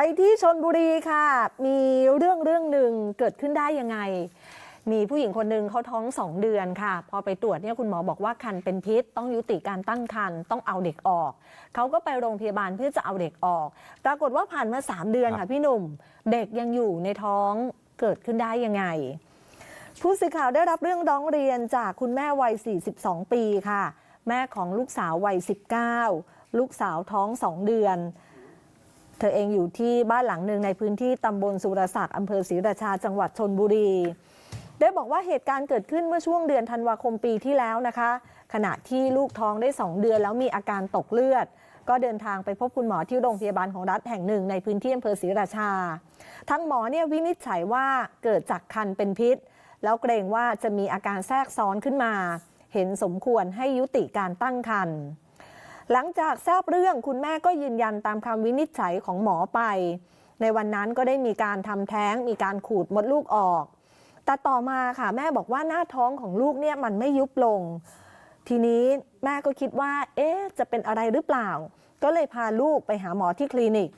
ไปที่ชนบุรีค่ะ มีเรื่องเรื่องหนึ่งเกิดขึ้นได้ยังไง มีผู้หญิงคนหนึ่งเขาท้องสองเดือนค่ะ พอไปตรวจเนี่ยคุณหมอบอกว่าคันเป็นพิษ ต้องยุติการตั้งครรภ์ต้องเอาเด็กออก เขาก็ไปโรงพยาบาลเพื่อจะเอาเด็กออก ปรากฏว่าผ่านมา3เดือนค่ะพี่หนุ่ม เด็กยังอยู่ในท้องเกิดขึ้นได้ยังไง ผู้สื่อข่าวได้รับเรื่องร้องเรียนจากคุณแม่วัย 42 ปีค่ะ แม่ของลูกสาววัย 19 ลูกสาวท้อง2เดือน เธอเองอยู่ที่บ้านหลังหนึ่งในพื้นที่ตำบลสุรศักดิ์อำเภอศรีราชาจังหวัดชนบุรี ได้บอกว่าเหตุการณ์เกิดขึ้นเมื่อช่วงเดือนธันวาคมปีที่แล้วนะคะ ขณะที่ลูกท้องได้ 2 เดือนแล้วมีอาการตกเลือด ก็เดินทางไปพบคุณหมอที่โรงพยาบาลของรัฐแห่งหนึ่งในพื้นที่อำเภอศรีราชา ทั้งหมอเนี่ยวินิจฉัยว่าเกิดจากคันเป็นพิษ แล้วเกรงว่าจะมีอาการแทรกซ้อนขึ้นมา เห็นสมควรให้ยุติการตั้งครรภ์ หลังจากทราบเรื่องคุณแม่ก็ยืนยันตามคำวินิจฉัยของหมอไป ในวันนั้นก็ได้มีการทำแท้ง มีการขูดมดลูกออก แต่ต่อมาค่ะแม่บอกว่าหน้าท้องของลูกเนี่ยมันไม่ยุบลง ทีนี้แม่ก็คิดว่า เอ๊ะจะเป็นอะไรหรือเปล่า ก็เลยพาลูกไปหาหมอที่คลินิก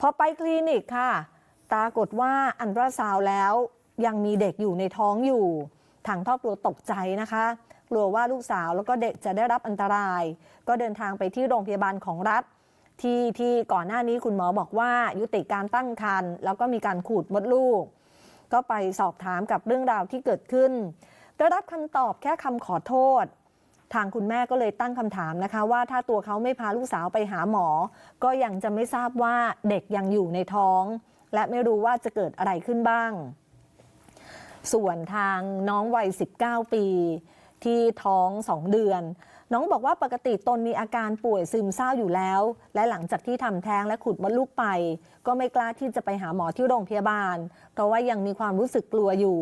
พอไปคลินิกค่ะปรากฏว่าอันตราซาวแล้วยังมีเด็กอยู่ในท้องอยู่ ทางครอบครัวตกใจนะคะ กลัวว่าลูกสาวแล้วก็เด็กจะได้รับอันตราย ก็เดินทางไปที่โรงพยาบาลของรัฐ ที่ที่ก่อนหน้านี้คุณหมอบอกว่ายุติการตั้งครรภ์แล้วก็มีการขูดมดลูก ก็ไปสอบถามกับเรื่องราวที่เกิดขึ้น ได้รับคำตอบแค่คำขอโทษ ทางคุณแม่ก็เลยตั้งคำถามนะคะ ว่าถ้าตัวเขาไม่พาลูกสาวไปหาหมอ ก็ยังจะไม่ทราบว่าเด็กยังอยู่ในท้อง และไม่รู้ว่าจะเกิดอะไรขึ้นบ้าง ส่วนทางน้องวัย 19 ปี ที่ท้อง 2 เดือน น้องบอกว่าปกติตนมีอาการป่วยซึมเศร้าอยู่แล้ว และหลังจากที่ทำแท้งและขุดมดลูกไป ก็ไม่กล้าที่จะไปหาหมอที่โรงพยาบาล เพราะว่ายังมีความรู้สึกกลัวอยู่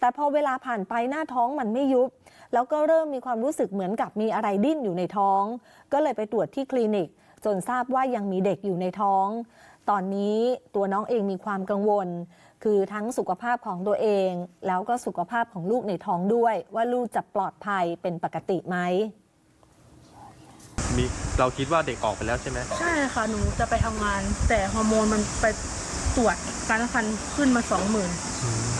แต่พอเวลาผ่านไปหน้าท้องมันไม่ยุบ แล้วก็เริ่มมีความรู้สึกเหมือนกับมีอะไรดิ้นอยู่ในท้อง ก็เลยไปตรวจที่คลินิก จนทราบว่ายังมีเด็กอยู่ในท้อง ตอนนี้ตัวน้องเองมีความกังวล คือทั้งสุขภาพของตัวเอง แล้วก็สุขภาพของลูกในท้องด้วย ว่าลูกจะปลอดภัยเป็นปกติไหมมีเราคิดว่าเด็กออกไปแล้วใช่ไหมใช่ค่ะ หนูจะไปทำงาน แต่ฮอร์โมนมันไปตรวจการตั้งครรภ์ขึ้นมาสองหมื่น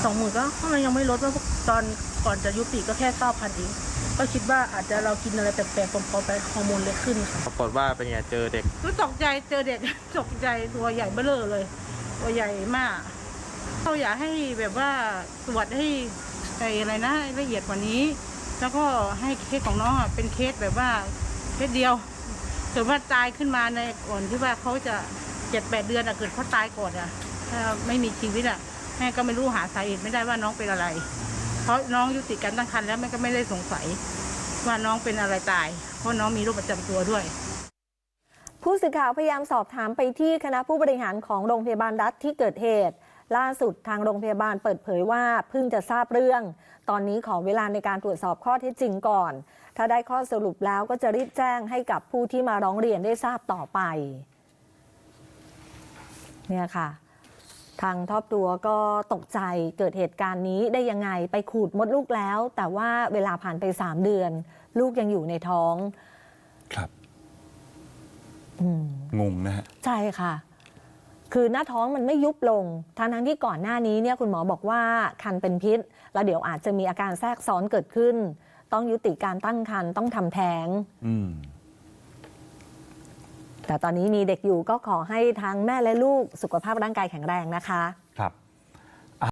สองหมื่นก็มันยังไม่ลดว่าตอนก่อนจะยุติก็แค่เก้าพันเอง ก็คิดว่าอาจจะเรากินอะไรแปลกๆปนๆไปฮอร์โมนเลยขึ้นค่ะปรากฏว่าเป็นไงเจอเด็กก็ตกใจเจอเด็ก ตกใจตัวใหญ่เบ้อเร่อเลย ตัวใหญ่มากเราอยากให้แบบว่าตรวจให้ไอ้อะไรนะละเอียดกว่านี้ แล้วก็ให้เคสของน้องอะเป็นเคสแบบว่าเคสเดียวเกิดว่าตายขึ้นมาในก่อนที่ว่าเขาจะเจ็ดแปดเดือนอะเกิดเขาตายก่อนอะถ้าไม่มีชีวิตอะแม่ก็ไม่รู้หาสาเหตุไม่ได้ว่าน้องเป็นอะไร เพราะน้องยุติการตั้งครรภ์แล้วแม่ก็ไม่ได้สงสัยว่าน้องเป็นอะไรตาย เพราะน้องมีโรคประจำตัวด้วย ผู้สื่อข่าวพยายามสอบถามไปที่คณะผู้บริหารของโรงพยาบาลรัฐที่เกิดเหตุ ล่าสุดทางโรงพยาบาลเปิดเผยว่าเพิ่งจะทราบเรื่อง ตอนนี้ขอเวลาในการตรวจสอบข้อเท็จจริงก่อน ถ้าได้ข้อสรุปแล้วก็จะรีบแจ้งให้กับผู้ที่มาร้องเรียนได้ทราบต่อไป เนี่ยค่ะ ทางครอบครัวก็ตกใจเกิดเหตุการณ์นี้ได้ยังไงไปขูดมดลูกแล้ว แต่ว่าเวลาผ่านไป3เดือน ลูกยังอยู่ในท้องครับอืมงงนะฮะใช่ค่ะ คือหน้าท้องมันไม่ยุบลงทั้งทั้งๆที่ก่อนหน้านี้เนี่ยคุณหมอบอกว่าคันเป็นพิษ แล้วเดี๋ยวอาจจะมีอาการแทรกซ้อนเกิดขึ้น ต้องยุติการตั้งครรภ์ต้องทำแท้ง อืม แต่ตอนนี้มีเด็กอยู่ก็ขอให้ทั้งแม่และลูกสุขภาพร่างกายแข็งแรงนะคะ